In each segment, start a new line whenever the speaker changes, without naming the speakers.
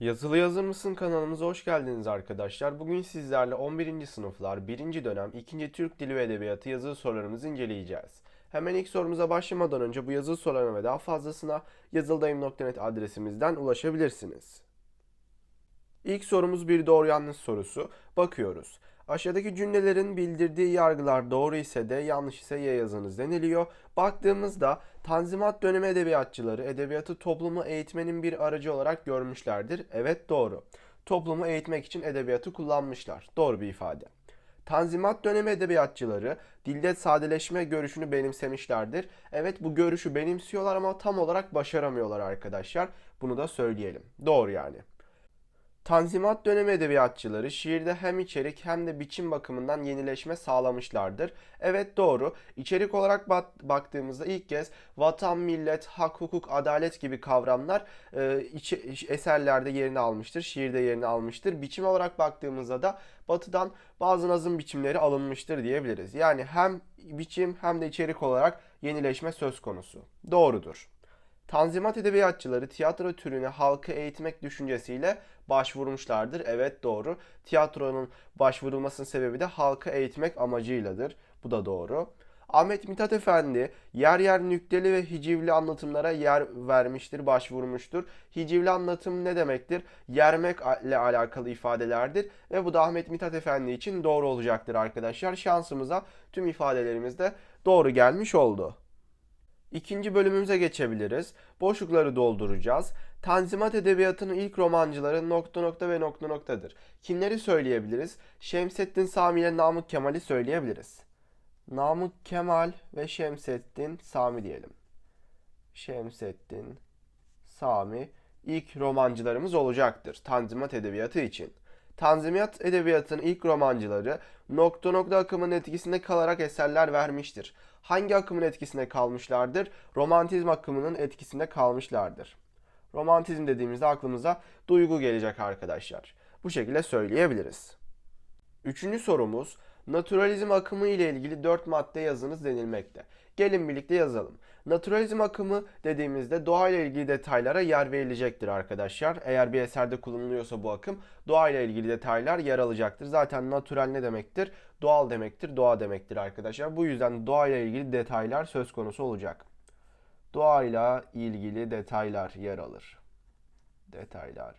Yazılı Yazır mısın kanalımıza hoş geldiniz arkadaşlar. Bugün sizlerle 11. sınıflar 1. dönem 2. Türk Dili ve Edebiyatı yazılı sorularımızı inceleyeceğiz. Hemen ilk sorumuza başlamadan önce bu yazılı sorularına ve daha fazlasına yazıldayım.net adresimizden ulaşabilirsiniz. İlk sorumuz bir doğru yanlış sorusu. Bakıyoruz. Aşağıdaki cümlelerin bildirdiği yargılar doğru ise de yanlış ise ya yazınız deniliyor. Baktığımızda Tanzimat dönemi edebiyatçıları edebiyatı toplumu eğitmenin bir aracı olarak görmüşlerdir. Evet doğru. Toplumu eğitmek için edebiyatı kullanmışlar. Doğru bir ifade. Tanzimat dönemi edebiyatçıları dilde sadeleşme görüşünü benimsemişlerdir. Evet bu görüşü benimsiyorlar ama tam olarak başaramıyorlar arkadaşlar. Bunu da söyleyelim. Doğru yani. Tanzimat dönemi edebiyatçıları şiirde hem içerik hem de biçim bakımından yenileşme sağlamışlardır. Evet doğru. İçerik olarak bak- baktığımızda ilk kez vatan, millet, hak, hukuk, adalet gibi kavramlar e, içi- eserlerde yerini almıştır, şiirde yerini almıştır. Biçim olarak baktığımızda da batıdan bazı nazım biçimleri alınmıştır diyebiliriz. Yani hem biçim hem de içerik olarak yenileşme söz konusu. Doğrudur. Tanzimat edebiyatçıları tiyatro türüne halkı eğitmek düşüncesiyle başvurmuşlardır. Evet doğru. Tiyatronun başvurulmasının sebebi de halkı eğitmek amacıyladır. Bu da doğru. Ahmet Mithat Efendi yer yer nükteli ve hicivli anlatımlara yer vermiştir, başvurmuştur. Hicivli anlatım ne demektir? Yermekle alakalı ifadelerdir ve bu da Ahmet Mithat Efendi için doğru olacaktır arkadaşlar. Şansımıza tüm ifadelerimiz de doğru gelmiş oldu. İkinci bölümümüze geçebiliriz. Boşlukları dolduracağız. Tanzimat edebiyatının ilk romancıları nokta nokta ve nokta noktadır. Kimleri söyleyebiliriz? Şemsettin Sami ile Namık Kemal'i söyleyebiliriz. Namık Kemal ve Şemsettin Sami diyelim. Şemsettin Sami ilk romancılarımız olacaktır Tanzimat edebiyatı için. Tanzimat edebiyatının ilk romancıları nokta nokta akımının etkisinde kalarak eserler vermiştir. Hangi akımın etkisinde kalmışlardır? Romantizm akımının etkisinde kalmışlardır. Romantizm dediğimizde aklımıza duygu gelecek arkadaşlar. Bu şekilde söyleyebiliriz. Üçüncü sorumuz naturalizm akımı ile ilgili dört madde yazınız denilmekte. Gelin birlikte yazalım. Naturalizm akımı dediğimizde doğayla ilgili detaylara yer verilecektir arkadaşlar. Eğer bir eserde kullanılıyorsa bu akım doğayla ilgili detaylar yer alacaktır. Zaten natural ne demektir? Doğal demektir, doğa demektir arkadaşlar. Bu yüzden doğayla ilgili detaylar söz konusu olacak. Doğayla ilgili detaylar yer alır. Detaylar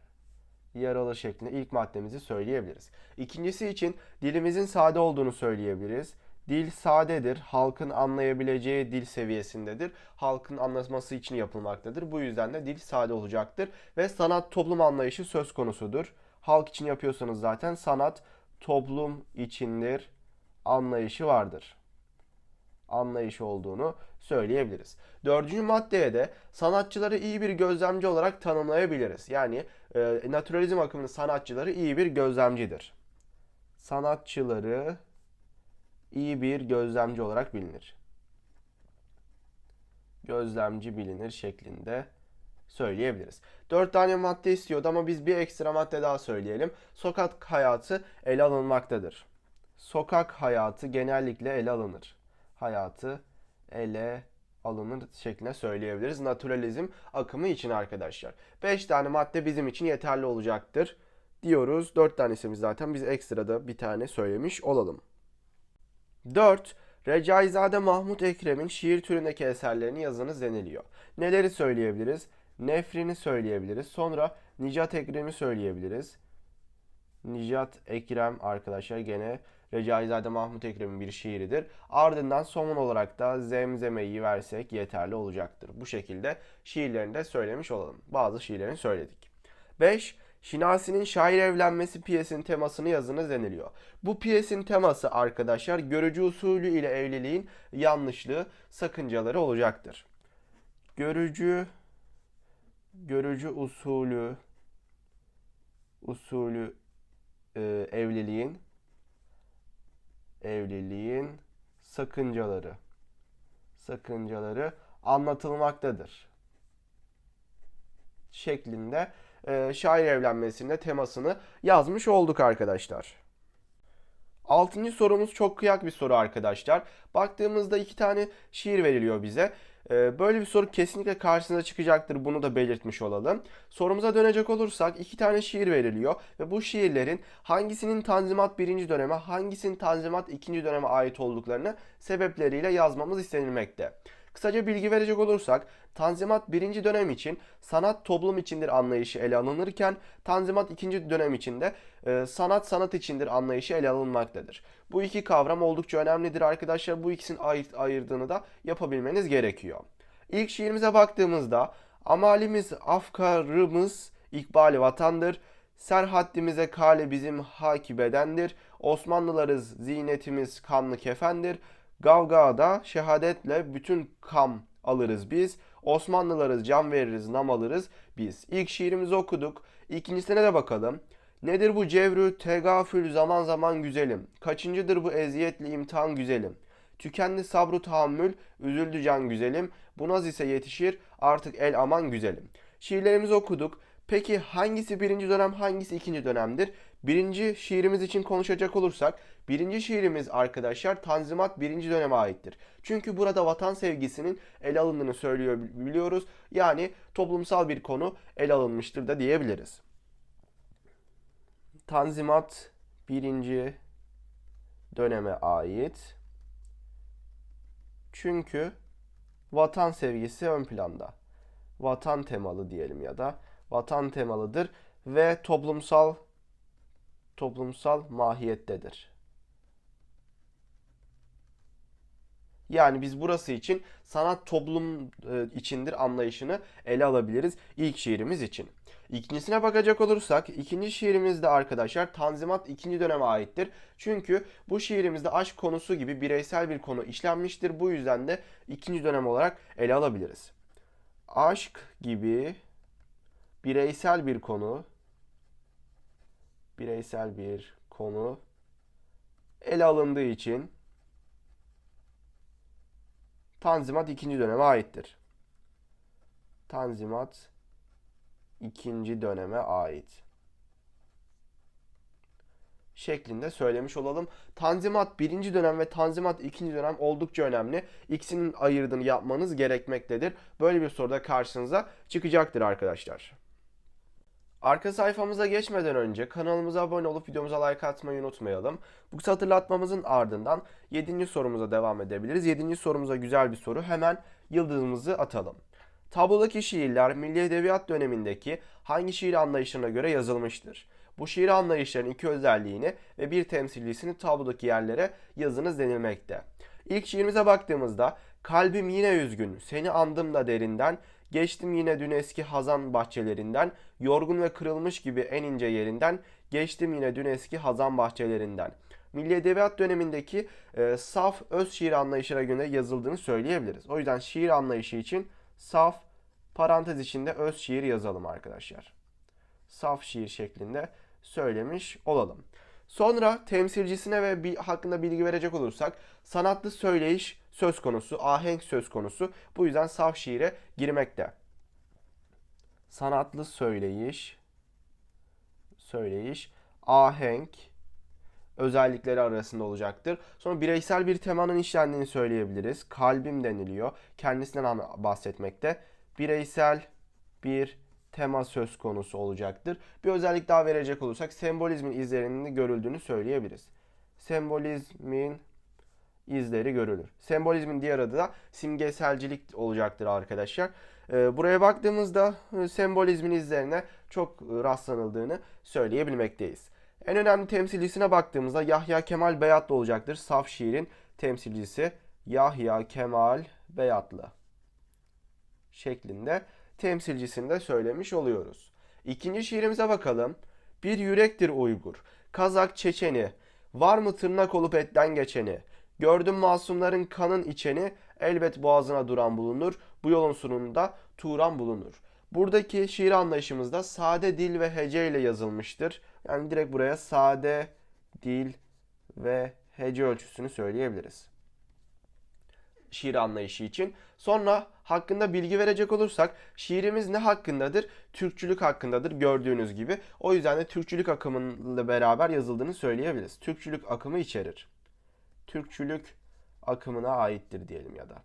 yer alır şeklinde ilk maddemizi söyleyebiliriz. İkincisi için dilimizin sade olduğunu söyleyebiliriz. Dil sadedir, halkın anlayabileceği dil seviyesindedir. Halkın anlaması için yapılmaktadır. Bu yüzden de dil sade olacaktır ve sanat toplum anlayışı söz konusudur. Halk için yapıyorsanız zaten sanat toplum içindir anlayışı vardır. Anlayışı olduğunu söyleyebiliriz. Dördüncü maddeye de sanatçıları iyi bir gözlemci olarak tanımlayabiliriz. Yani e, naturalizm akımının sanatçıları iyi bir gözlemcidir. Sanatçıları iyi bir gözlemci olarak bilinir. Gözlemci bilinir şeklinde söyleyebiliriz. Dört tane madde istiyordu ama biz bir ekstra madde daha söyleyelim. Sokak hayatı ele alınmaktadır. Sokak hayatı genellikle ele alınır. Hayatı ele alınır şeklinde söyleyebiliriz. Naturalizm akımı için arkadaşlar. 5 tane madde bizim için yeterli olacaktır diyoruz. 4 tanesimiz zaten biz ekstrada bir tane söylemiş olalım. 4. Recaizade Mahmut Ekrem'in şiir türündeki eserlerini yazınız deniliyor. Neleri söyleyebiliriz? Nefrini söyleyebiliriz. Sonra Nicat Ekrem'i söyleyebiliriz. Nicat Ekrem arkadaşlar gene Recaizade Mahmut Ekrem'in bir şiiridir. Ardından son olarak da Zemzeme'yi versek yeterli olacaktır. Bu şekilde şiirlerini de söylemiş olalım. Bazı şiirlerini söyledik. 5. Şinasi'nin Şair Evlenmesi piyesinin temasını yazınız deniliyor. Bu piyesin teması arkadaşlar görücü usulü ile evliliğin yanlışlığı, sakıncaları olacaktır. Görücü görücü usulü usulü e, evliliğin evliliğin sakıncaları sakıncaları anlatılmaktadır şeklinde e, şair evlenmesinde temasını yazmış olduk arkadaşlar. Altıncı sorumuz çok kıyak bir soru arkadaşlar. Baktığımızda iki tane şiir veriliyor bize. Ee, Böyle bir soru kesinlikle karşınıza çıkacaktır. Bunu da belirtmiş olalım. Sorumuza dönecek olursak iki tane şiir veriliyor ve bu şiirlerin hangisinin Tanzimat birinci döneme, hangisinin Tanzimat ikinci döneme ait olduklarını sebepleriyle yazmamız istenilmekte. Kısaca bilgi verecek olursak Tanzimat birinci dönem için sanat toplum içindir anlayışı ele alınırken Tanzimat ikinci dönem içinde e, sanat sanat içindir anlayışı ele alınmaktadır. Bu iki kavram oldukça önemlidir arkadaşlar. Bu ikisinin ayırt, ayırdığını da yapabilmeniz gerekiyor. İlk şiirimize baktığımızda amalimiz afkarımız ikbali vatandır. Serhaddimize kale bizim haki bedendir. Osmanlılarız zinetimiz kanlı kefendir. Gavgada şehadetle bütün kam alırız biz. Osmanlılarız can veririz nam alırız biz. İlk şiirimizi okuduk. İkincisine de bakalım. Nedir bu cevrü tegafül zaman zaman güzelim. Kaçıncıdır bu eziyetli imtihan güzelim. Tükendi sabru tahammül, üzüldü can güzelim. Bu naz ise yetişir artık el aman güzelim. Şiirlerimizi okuduk. Peki hangisi birinci dönem hangisi ikinci dönemdir? Birinci şiirimiz için konuşacak olursak birinci şiirimiz arkadaşlar Tanzimat birinci döneme aittir. Çünkü burada vatan sevgisinin ele alındığını söylüyor biliyoruz. Yani toplumsal bir konu ele alınmıştır da diyebiliriz. Tanzimat birinci döneme ait. Çünkü vatan sevgisi ön planda. Vatan temalı diyelim ya da vatan temalıdır ve toplumsal toplumsal mahiyettedir. Yani biz burası için sanat toplum e, içindir anlayışını ele alabiliriz ilk şiirimiz için. İkincisine bakacak olursak ikinci şiirimizde arkadaşlar Tanzimat ikinci döneme aittir. Çünkü bu şiirimizde aşk konusu gibi bireysel bir konu işlenmiştir. Bu yüzden de ikinci dönem olarak ele alabiliriz. Aşk gibi bireysel bir konu bireysel bir konu ele alındığı için Tanzimat ikinci döneme aittir. Tanzimat ikinci döneme ait. Şeklinde söylemiş olalım. Tanzimat birinci dönem ve Tanzimat ikinci dönem oldukça önemli. İkisinin ayırdığını yapmanız gerekmektedir. Böyle bir soruda karşınıza çıkacaktır arkadaşlar. Arka sayfamıza geçmeden önce kanalımıza abone olup videomuza like atmayı unutmayalım. Bu kısa hatırlatmamızın ardından 7. sorumuza devam edebiliriz. 7. sorumuza güzel bir soru. Hemen yıldızımızı atalım. Tablodaki şiirler Milli Edebiyat dönemindeki hangi şiir anlayışına göre yazılmıştır? Bu şiir anlayışlarının iki özelliğini ve bir temsilcisini tablodaki yerlere yazınız denilmekte. İlk şiirimize baktığımızda kalbim yine üzgün, seni andım da derinden, geçtim yine dün eski hazan bahçelerinden, yorgun ve kırılmış gibi en ince yerinden, geçtim yine dün eski hazan bahçelerinden. Milli Edebiyat dönemindeki e, saf öz şiir anlayışına göre yazıldığını söyleyebiliriz. O yüzden şiir anlayışı için saf parantez içinde öz şiir yazalım arkadaşlar. Saf şiir şeklinde söylemiş olalım. Sonra temsilcisine ve hakkında bilgi verecek olursak sanatlı söyleyiş söz konusu, ahenk söz konusu. Bu yüzden saf şiire girmekte. Sanatlı söyleyiş, söyleyiş, ahenk özellikleri arasında olacaktır. Sonra bireysel bir temanın işlendiğini söyleyebiliriz. Kalbim deniliyor. Kendisinden bahsetmekte. Bireysel bir tema söz konusu olacaktır. Bir özellik daha verecek olursak sembolizmin izlerinin görüldüğünü söyleyebiliriz. Sembolizmin izleri görülür. Sembolizmin diğer adı da simgeselcilik olacaktır arkadaşlar. Ee, buraya baktığımızda e, sembolizmin izlerine çok e, rastlanıldığını söyleyebilmekteyiz. En önemli temsilcisine baktığımızda Yahya Kemal Beyatlı olacaktır. Saf şiirin temsilcisi Yahya Kemal Beyatlı şeklinde temsilcisini de söylemiş oluyoruz. İkinci şiirimize bakalım. Bir yürektir Uygur, Kazak Çeçeni, var mı tırnak olup etten geçeni? Gördüm masumların kanın içeni, elbet boğazına duran bulunur, bu yolun sonunda Turan bulunur. Buradaki şiir anlayışımızda sade dil ve hece ile yazılmıştır. Yani direkt buraya sade dil ve hece ölçüsünü söyleyebiliriz. Şiir anlayışı için. Sonra hakkında bilgi verecek olursak şiirimiz ne hakkındadır? Türkçülük hakkındadır gördüğünüz gibi. O yüzden de Türkçülük akımıyla beraber yazıldığını söyleyebiliriz. Türkçülük akımı içerir. Türkçülük akımına aittir diyelim ya da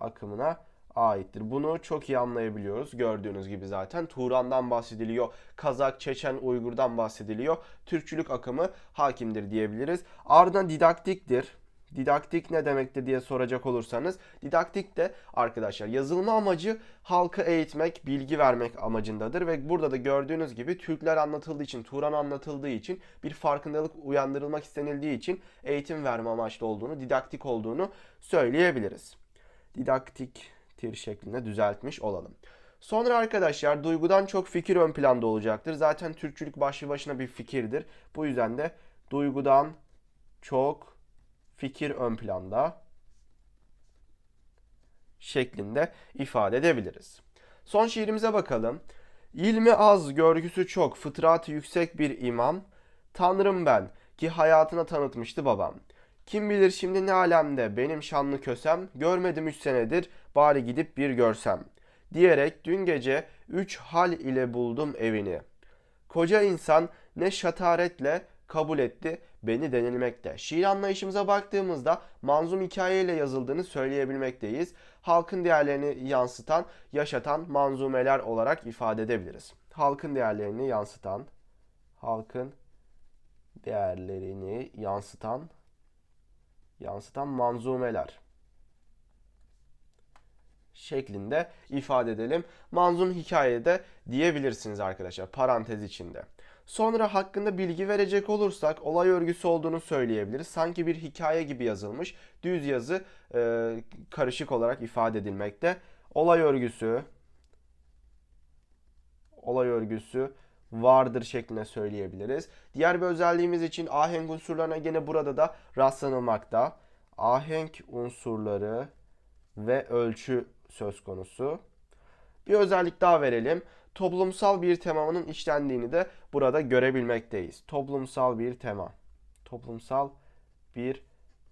akımına aittir. Bunu çok iyi anlayabiliyoruz. Gördüğünüz gibi zaten Turan'dan bahsediliyor. Kazak, Çeçen, Uygur'dan bahsediliyor. Türkçülük akımı hakimdir diyebiliriz. Ardından didaktiktir. Didaktik ne demektir diye soracak olursanız didaktik de arkadaşlar yazılma amacı halkı eğitmek, bilgi vermek amacındadır ve burada da gördüğünüz gibi Türkler anlatıldığı için, Turan anlatıldığı için bir farkındalık uyandırılmak istenildiği için eğitim verme amaçlı olduğunu, didaktik olduğunu söyleyebiliriz. Didaktiktir şeklinde düzeltmiş olalım. Sonra arkadaşlar duygudan çok fikir ön planda olacaktır. Zaten Türkçülük başlı başına bir fikirdir. Bu yüzden de duygudan çok fikir ön planda şeklinde ifade edebiliriz. Son şiirimize bakalım. İlmi az, görgüsü çok, fıtratı yüksek bir imam. Tanrım ben ki hayatına tanıtmıştı babam. Kim bilir şimdi ne alemde benim şanlı kösem, görmedim üç senedir bari gidip bir görsem. Diyerek dün gece üç hal ile buldum evini. Koca insan ne şataretle kabul etti beni denilmekte. Şiir anlayışımıza baktığımızda manzum hikayeyle yazıldığını söyleyebilmekteyiz. Halkın değerlerini yansıtan, yaşatan manzumeler olarak ifade edebiliriz. Halkın değerlerini yansıtan, halkın değerlerini yansıtan, yansıtan manzumeler şeklinde ifade edelim. Manzum hikayede diyebilirsiniz arkadaşlar parantez içinde. Sonra hakkında bilgi verecek olursak olay örgüsü olduğunu söyleyebiliriz. Sanki bir hikaye gibi yazılmış. Düz yazı e, karışık olarak ifade edilmekte. Olay örgüsü olay örgüsü vardır şeklinde söyleyebiliriz. Diğer bir özelliğimiz için ahenk unsurlarına gene burada da rastlanılmakta. Ahenk unsurları ve ölçü söz konusu. Bir özellik daha verelim toplumsal bir temanın işlendiğini de burada görebilmekteyiz. Toplumsal bir tema. Toplumsal bir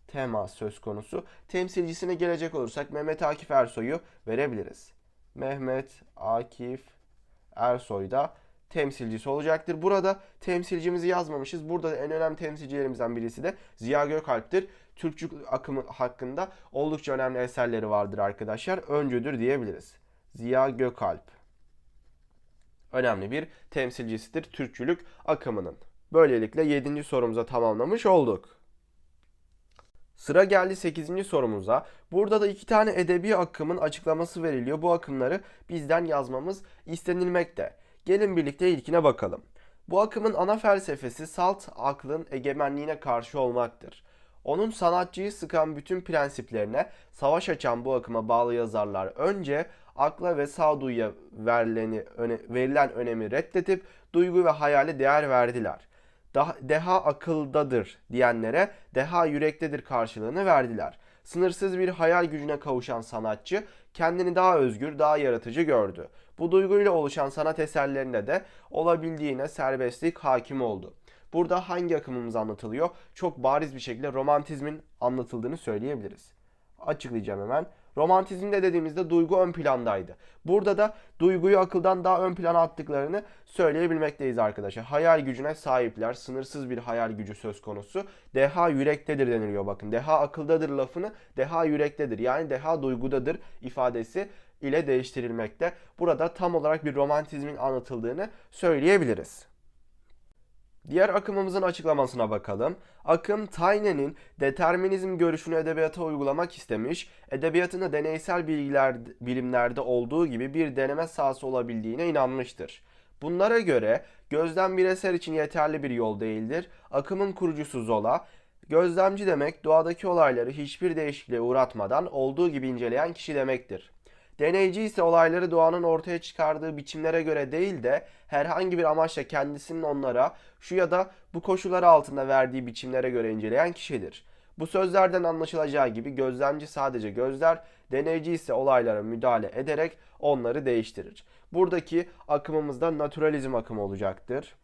tema söz konusu. Temsilcisine gelecek olursak Mehmet Akif Ersoy'u verebiliriz. Mehmet Akif Ersoy da temsilcisi olacaktır. Burada temsilcimizi yazmamışız. Burada en önemli temsilcilerimizden birisi de Ziya Gökalp'tir. Türkçü akımı hakkında oldukça önemli eserleri vardır arkadaşlar. Öncüdür diyebiliriz. Ziya Gökalp önemli bir temsilcisidir Türkçülük akımının. Böylelikle 7. sorumuza tamamlamış olduk. Sıra geldi 8. sorumuza. Burada da iki tane edebi akımın açıklaması veriliyor. Bu akımları bizden yazmamız istenilmekte. Gelin birlikte ilkine bakalım. Bu akımın ana felsefesi salt aklın egemenliğine karşı olmaktır. Onun sanatçıyı sıkan bütün prensiplerine savaş açan bu akıma bağlı yazarlar önce akla ve sağduyuya verileni, öne, verilen önemi reddedip duygu ve hayale değer verdiler. Daha, deha akıldadır diyenlere deha yürektedir karşılığını verdiler. Sınırsız bir hayal gücüne kavuşan sanatçı kendini daha özgür, daha yaratıcı gördü. Bu duyguyla oluşan sanat eserlerinde de olabildiğine serbestlik hakim oldu. Burada hangi akımımız anlatılıyor? Çok bariz bir şekilde romantizmin anlatıldığını söyleyebiliriz. Açıklayacağım hemen. Romantizmde dediğimizde duygu ön plandaydı. Burada da duyguyu akıldan daha ön plana attıklarını söyleyebilmekteyiz arkadaşlar. Hayal gücüne sahipler. Sınırsız bir hayal gücü söz konusu. Deha yürektedir deniliyor bakın. Deha akıldadır lafını deha yürektedir. Yani deha duygudadır ifadesi ile değiştirilmekte. Burada tam olarak bir romantizmin anlatıldığını söyleyebiliriz. Diğer akımımızın açıklamasına bakalım. Akım Taine'nin determinizm görüşünü edebiyata uygulamak istemiş, edebiyatında deneysel bilgiler, bilimlerde olduğu gibi bir deneme sahası olabildiğine inanmıştır. Bunlara göre gözlem bir eser için yeterli bir yol değildir. Akımın kurucusu Zola, gözlemci demek doğadaki olayları hiçbir değişikliğe uğratmadan olduğu gibi inceleyen kişi demektir. Deneyci ise olayları doğanın ortaya çıkardığı biçimlere göre değil de herhangi bir amaçla kendisinin onlara şu ya da bu koşullar altında verdiği biçimlere göre inceleyen kişidir. Bu sözlerden anlaşılacağı gibi gözlemci sadece gözler, deneyci ise olaylara müdahale ederek onları değiştirir. Buradaki akımımız da naturalizm akımı olacaktır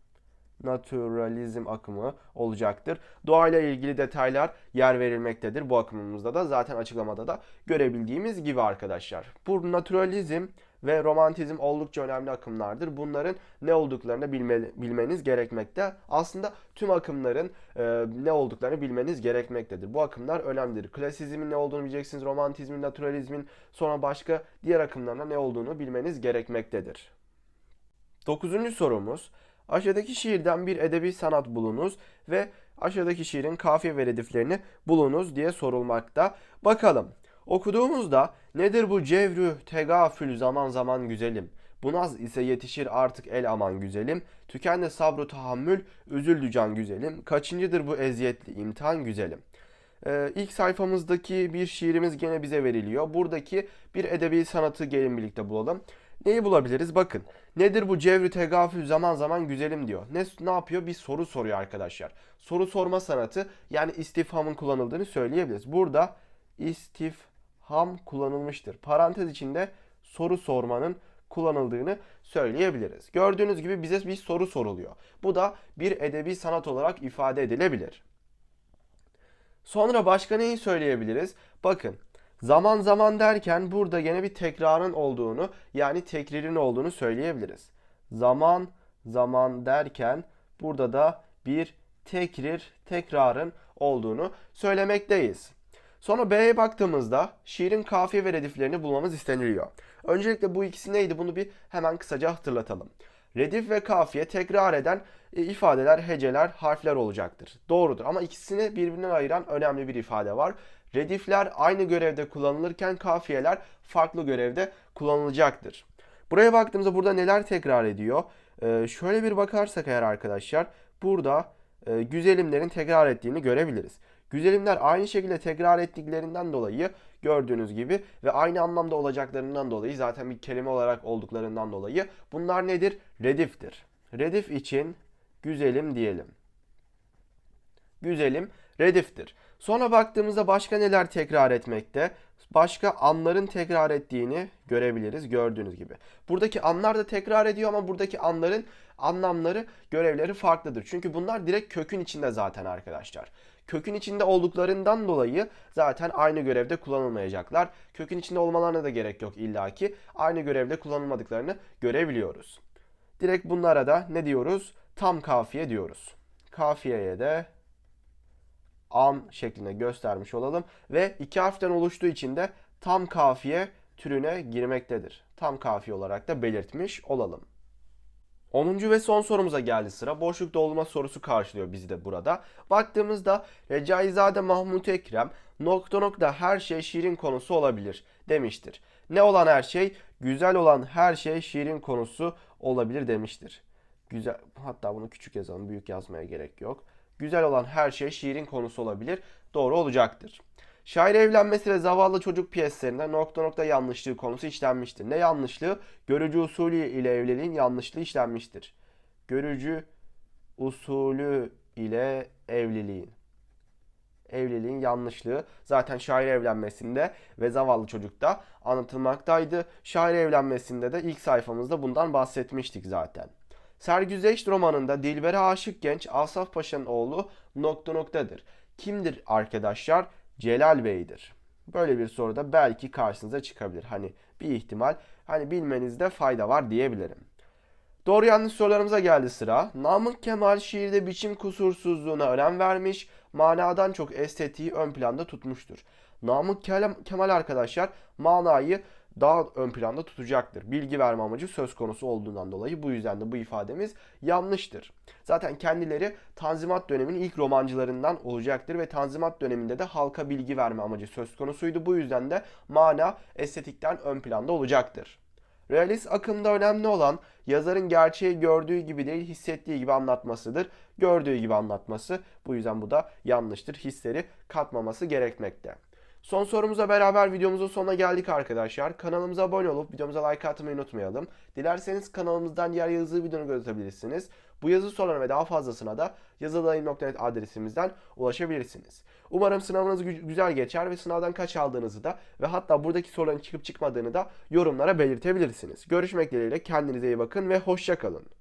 naturalizm akımı olacaktır. Doğayla ilgili detaylar yer verilmektedir bu akımımızda da zaten açıklamada da görebildiğimiz gibi arkadaşlar. Bu naturalizm ve romantizm oldukça önemli akımlardır. Bunların ne olduklarını bilme, bilmeniz gerekmekte. Aslında tüm akımların e, ne olduklarını bilmeniz gerekmektedir. Bu akımlar önemlidir. Klasizmin ne olduğunu bileceksiniz, romantizmin, naturalizmin, sonra başka diğer akımlarına ne olduğunu bilmeniz gerekmektedir. Dokuzuncu sorumuz. Aşağıdaki şiirden bir edebi sanat bulunuz ve aşağıdaki şiirin kafiye ve rediflerini bulunuz diye sorulmakta. Bakalım. Okuduğumuzda nedir bu cevrü tegafül zaman zaman güzelim. Bu naz ise yetişir artık el aman güzelim. Tükendi sabru tahammül, üzüldü can güzelim. Kaçıncıdır bu eziyetli imtihan güzelim. Ee, ilk sayfamızdaki bir şiirimiz gene bize veriliyor. Buradaki bir edebi sanatı gelin birlikte bulalım. Neyi bulabiliriz? Bakın. Nedir bu cevri tegafül zaman zaman güzelim diyor. Ne, ne yapıyor? Bir soru soruyor arkadaşlar. Soru sorma sanatı yani istifhamın kullanıldığını söyleyebiliriz. Burada istifham kullanılmıştır. Parantez içinde soru sormanın kullanıldığını söyleyebiliriz. Gördüğünüz gibi bize bir soru soruluyor. Bu da bir edebi sanat olarak ifade edilebilir. Sonra başka neyi söyleyebiliriz? Bakın zaman zaman derken burada gene bir tekrarın olduğunu yani tekririn olduğunu söyleyebiliriz. Zaman zaman derken burada da bir tekrir tekrarın olduğunu söylemekteyiz. Sonra B'ye baktığımızda şiirin kafiye ve rediflerini bulmamız isteniliyor. Öncelikle bu ikisi neydi bunu bir hemen kısaca hatırlatalım. Redif ve kafiye tekrar eden e, ifadeler, heceler, harfler olacaktır. Doğrudur ama ikisini birbirinden ayıran önemli bir ifade var. Redifler aynı görevde kullanılırken kafiyeler farklı görevde kullanılacaktır. Buraya baktığımızda burada neler tekrar ediyor? Ee, şöyle bir bakarsak eğer arkadaşlar burada e, güzelimlerin tekrar ettiğini görebiliriz. Güzelimler aynı şekilde tekrar ettiklerinden dolayı gördüğünüz gibi ve aynı anlamda olacaklarından dolayı zaten bir kelime olarak olduklarından dolayı bunlar nedir? Rediftir. Redif için güzelim diyelim. Güzelim rediftir. Sonra baktığımızda başka neler tekrar etmekte? Başka anların tekrar ettiğini görebiliriz gördüğünüz gibi. Buradaki anlar da tekrar ediyor ama buradaki anların anlamları, görevleri farklıdır. Çünkü bunlar direkt kökün içinde zaten arkadaşlar. Kökün içinde olduklarından dolayı zaten aynı görevde kullanılmayacaklar. Kökün içinde olmalarına da gerek yok illaki. Aynı görevde kullanılmadıklarını görebiliyoruz. Direkt bunlara da ne diyoruz? Tam kafiye diyoruz. Kafiyeye de an şeklinde göstermiş olalım. Ve iki harften oluştuğu için de tam kafiye türüne girmektedir. Tam kafiye olarak da belirtmiş olalım. 10. ve son sorumuza geldi sıra. Boşluk doldurma sorusu karşılıyor bizi de burada. Baktığımızda Recaizade Mahmut Ekrem nokta nokta her şey şiirin konusu olabilir demiştir. Ne olan her şey? Güzel olan her şey şiirin konusu olabilir demiştir. Güzel hatta bunu küçük yazalım büyük yazmaya gerek yok. Güzel olan her şey şiirin konusu olabilir. Doğru olacaktır. Şair evlenmesi ve zavallı çocuk piyeslerinde nokta nokta yanlışlığı konusu işlenmiştir. Ne yanlışlığı? Görücü usulü ile evliliğin yanlışlığı işlenmiştir. Görücü usulü ile evliliğin. Evliliğin yanlışlığı zaten şair evlenmesinde ve zavallı çocukta anlatılmaktaydı. Şair evlenmesinde de ilk sayfamızda bundan bahsetmiştik zaten. Sergüzeşt romanında Dilber'e aşık genç Asaf Paşa'nın oğlu nokta noktadır. Kimdir arkadaşlar? Celal Bey'dir. Böyle bir soruda belki karşınıza çıkabilir. Hani bir ihtimal hani bilmenizde fayda var diyebilirim. Doğru yanlış sorularımıza geldi sıra. Namık Kemal şiirde biçim kusursuzluğuna önem vermiş, manadan çok estetiği ön planda tutmuştur. Namık Kemal arkadaşlar manayı daha ön planda tutacaktır. Bilgi verme amacı söz konusu olduğundan dolayı bu yüzden de bu ifademiz yanlıştır. Zaten kendileri Tanzimat döneminin ilk romancılarından olacaktır ve Tanzimat döneminde de halka bilgi verme amacı söz konusuydu. Bu yüzden de mana estetikten ön planda olacaktır. Realist akımda önemli olan yazarın gerçeği gördüğü gibi değil hissettiği gibi anlatmasıdır. Gördüğü gibi anlatması. Bu yüzden bu da yanlıştır. Hisleri katmaması gerekmekte. Son sorumuza beraber videomuzun sonuna geldik arkadaşlar. Kanalımıza abone olup videomuza like atmayı unutmayalım. Dilerseniz kanalımızdan diğer yazılı videonu görebilirsiniz. Bu yazı sorularına ve daha fazlasına da yazılayım.net adresimizden ulaşabilirsiniz. Umarım sınavınız güzel geçer ve sınavdan kaç aldığınızı da ve hatta buradaki soruların çıkıp çıkmadığını da yorumlara belirtebilirsiniz. Görüşmek dileğiyle kendinize iyi bakın ve hoşçakalın.